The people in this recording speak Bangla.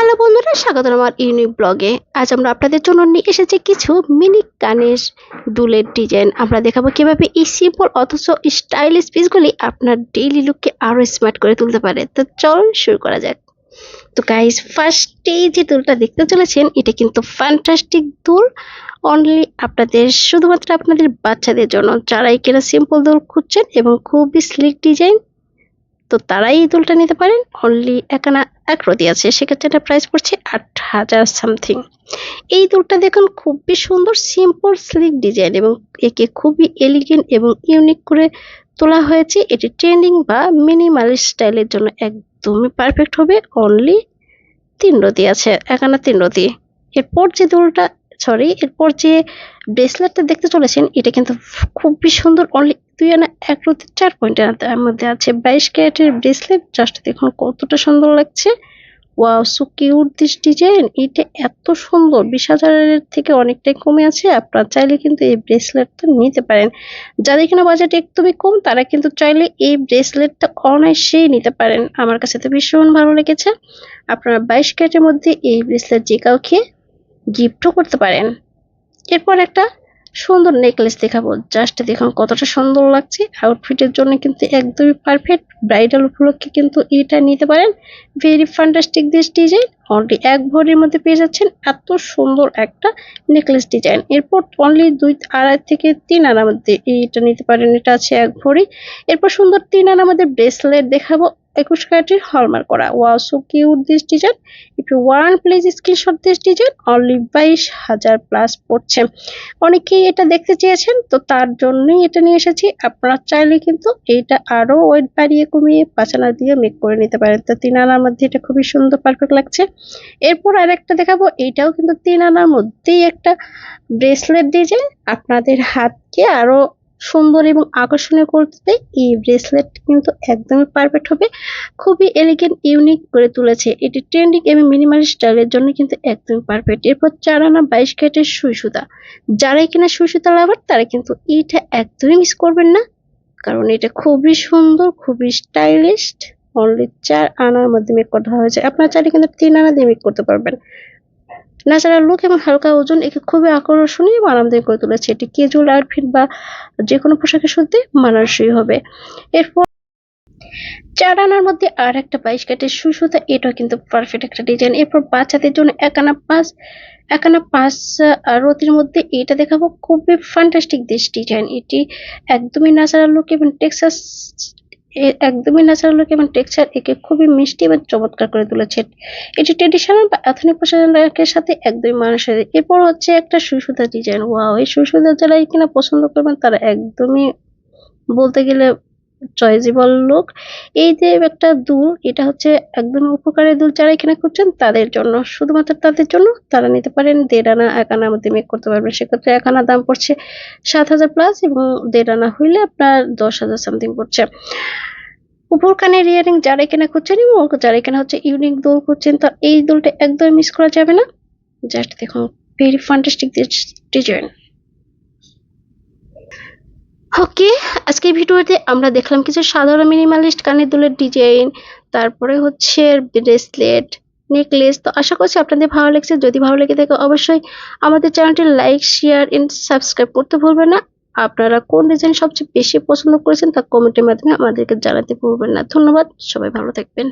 হ্যালো বন্ধুরা স্বাগত আমার ইউনিক ব্লগে আজ আমরা আপনাদের জন্য নিয়ে এসেছি কিছু মিনি কানের দুলের ডিজাইন আমরা দেখাবো কীভাবে এই সিম্পল অথচ স্টাইলিশ পিসগুলি আপনার ডেইলি লুককে আরও স্মার্ট করে তুলতে পারে। তো চল শুরু করা যাক। তো গাইজ ফার্স্টেই যে দুলটা দেখতে চলেছেন, এটা কিন্তু ফ্যান্টাস্টিক দুল। অনলি আপনাদের, শুধুমাত্র আপনাদের বাচ্চাদের জন্য, যারা এই কিনা সিম্পল দুল খুঁজছেন এবং খুবই স্লিক ডিজাইন তো তারাই এই দুলটা নিতে পারেন। অনলি একানা এক রতি আছে। সেক্ষেত্রে এটা প্রাইস পড়ছে আট হাজার সামথিং এই দুলটা দেখুন, খুবই সুন্দর সিম্পল স্লিক ডিজাইন এবং একে খুবই এলিগেন্ট এবং ইউনিক করে তোলা হয়েছে। এটি ট্রেন্ডিং বা মিনিমাল স্টাইলের জন্য একদমই পারফেক্ট হবে। অনলি তিন রতি আছে একানা তিন রতি। এরপর যে দুলটা সরি এরপর যে ব্রেসলেটটা দেখতে চলেছেন, এটা কিন্তু খুবই সুন্দর। অনলি দুই আনা এক রতি চার পয়েন্টের তার মধ্যে আছে। বাইশ ক্যারেটের ব্রেসলেট জাস্ট দেখুন কতটা সুন্দর লাগছে। Wow so cute this design এটা এত সুন্দর, বিশ হাজারের থেকে অনেকটাই কমে আছে। আপনারা চাইলে কিন্তু এই ব্রেসলেটটা নিতে পারেন। যাদের কিনা বাজেট একদমই কম, তারা কিন্তু চাইলে এই ব্রেসলেটটা অনায়াসেই নিতে পারেন। আমার কাছে তো ভীষণ ভালো লেগেছে। আপনারা বাইশ ক্যারেটের মধ্যে এই ব্রেসলেট যে কাউকে গিফটও করতে পারেন। এরপর একটা সুন্দর নেকলেস দেখাবো। জাস্ট দেখুন কতটা সুন্দর লাগছে। আউটফিটের জন্য কিন্তু একদমই পারফেক্ট ব্রাইডাল উপলক্ষে কিন্তু এটা নিতে পারেন। Very fantastic this design only এক ভরির মধ্যে পেয়ে যাচ্ছেন এত সুন্দর একটা নেকলেস ডিজাইন এরপর অনলি দুই, আড়াই থেকে তিন আনার মধ্যে এইটা নিতে পারেন। এটা আছে এক ভরি। এরপর সুন্দর তিন আনার মধ্যে ব্রেসলেট দেখাবো। একুশ ক্যারেটের হলমার্ক করা। Wow so cute this design if you want please screenshot this design only বাইশ হাজার প্লাস পড়ছে। অনেকেই এটা দেখতে চেয়েছেন, তো তার জন্যই এটা নিয়ে এসেছি। আপনারা চাইলে কিন্তু এইটা আরও ওয়েট বাড়িয়ে কমিয়ে পাঁচানা দিয়ে মেক করে নিতে পারেন। তো তিন আনার মধ্যে এটা খুবই সুন্দর পারফেক্ট লাগছে। এরপর আর একটা দেখাবো। এইটাও কিন্তু তিন আনার মধ্যেই একটা ব্রেসলেট ডিজাইন আপনাদের হাতকে আরও সুন্দর এবং আকর্ষণীয় করতে এই ব্রেসলেট কিন্তু একদমই পারফেক্ট হবে। খুবই এলিগেন্ট ইউনিক করে তুলেছে। এটি ট্রেন্ডিং এবং মিনিমাল স্টাইলের জন্য কিন্তু একদমই পারফেক্ট এরপর চার আনা বাইশ ক্যারেটের সুই সুতা। যারাই কিনা সুই সুতা লাভার তারা কিন্তু এইটা একদমই মিস করবেন না। কারণ এটা খুবই সুন্দর, খুবই স্টাইলিশড অনলি চার আনার মধ্যে মেক করা হয়েছে। আপনারা চাইলে কিন্তু তিন আনা দিয়ে মেক করতে পারবেন। ন্যাচারাল লুক এবং হালকা ওজন একে খুবই আকর্ষণীয় এবং আরামদায়ক করে তুলেছে। এটি কেজুয়াল আউটফিট বা যে কোনো পোশাকের সাথে মানানসই হবে। এরপর চার আনার মধ্যে আর একটা বাইশ কাটের সুসুতা, এটাও কিন্তু পারফেক্ট একটা ডিজাইন এরপর বাচ্চাদের জন্য একানা পাঁচ একানা পাঁচ রতির মধ্যে এটা দেখাবো। খুবই ফ্যান্টাস্টিক দিস ডিজাইন এটি একদমই ন্যাচারাল লুক এবং টেক্সাস একদমই ন্যাচারাল লুক এবং টেক্সচার একে খুবই মিষ্টি এবং চমৎকার করে তুলেছে। এটি ট্রেডিশনাল বা আধুনিক পোশাকের সাথে একদমই মানুষের। এরপর হচ্ছে একটা সুসুতা ডিজাইন ওয়াও এই সুসুতা যারা কিনা পছন্দ করবেন, তারা একদমই বলতে গেলে চয়েজেবল লুক। এই যে একটা দুল, এটা হচ্ছে একদম উপকারী দুল যারা এখানে করছেন, তাদের জন্য, শুধুমাত্র তাদের জন্য তারা নিতে পারেন। দেড় আনা, এক আনার মধ্যে মেক করতে পারবেন। সেক্ষেত্রে এক আনা দাম পড়ছে সাত হাজার প্লাস এবং দেড় আনা হইলে আপনার দশ হাজার সামথিং পড়ছে। উপর কানের ইয়ারিং যারা এখানে খুঁজছেন এবং যারা এখানে হচ্ছে ইউনিক দোল খুঁজছেন তো এই দোলটা একদম মিস করা যাবে না। জাস্ট দেখুন ভেরি ফ্যান্টাস্টিক ডিজাইন ওকে আজকে ভিডিওতে আমরা দেখলাম কিছু সাধারণ মিনিমালিস্ট কানের দুলের ডিজাইন তারপরে হচ্ছে ব্রেসলেট নেকলেস তো আশা করছি আপনাদের ভালো লেগেছে। যদি ভালো লেগে থাকে অবশ্যই আমাদের চ্যানেলটি লাইক শেয়ার এন্ড সাবস্ক্রাইব করতে ভুলবেন না। আপনারা কোন ডিজাইন সবচেয়ে বেশি পছন্দ করেছেন তা কমেন্টের মাধ্যমে আমাদেরকে জানাতে ভুলবেন না। ধন্যবাদ, সবাই ভালো থাকবেন।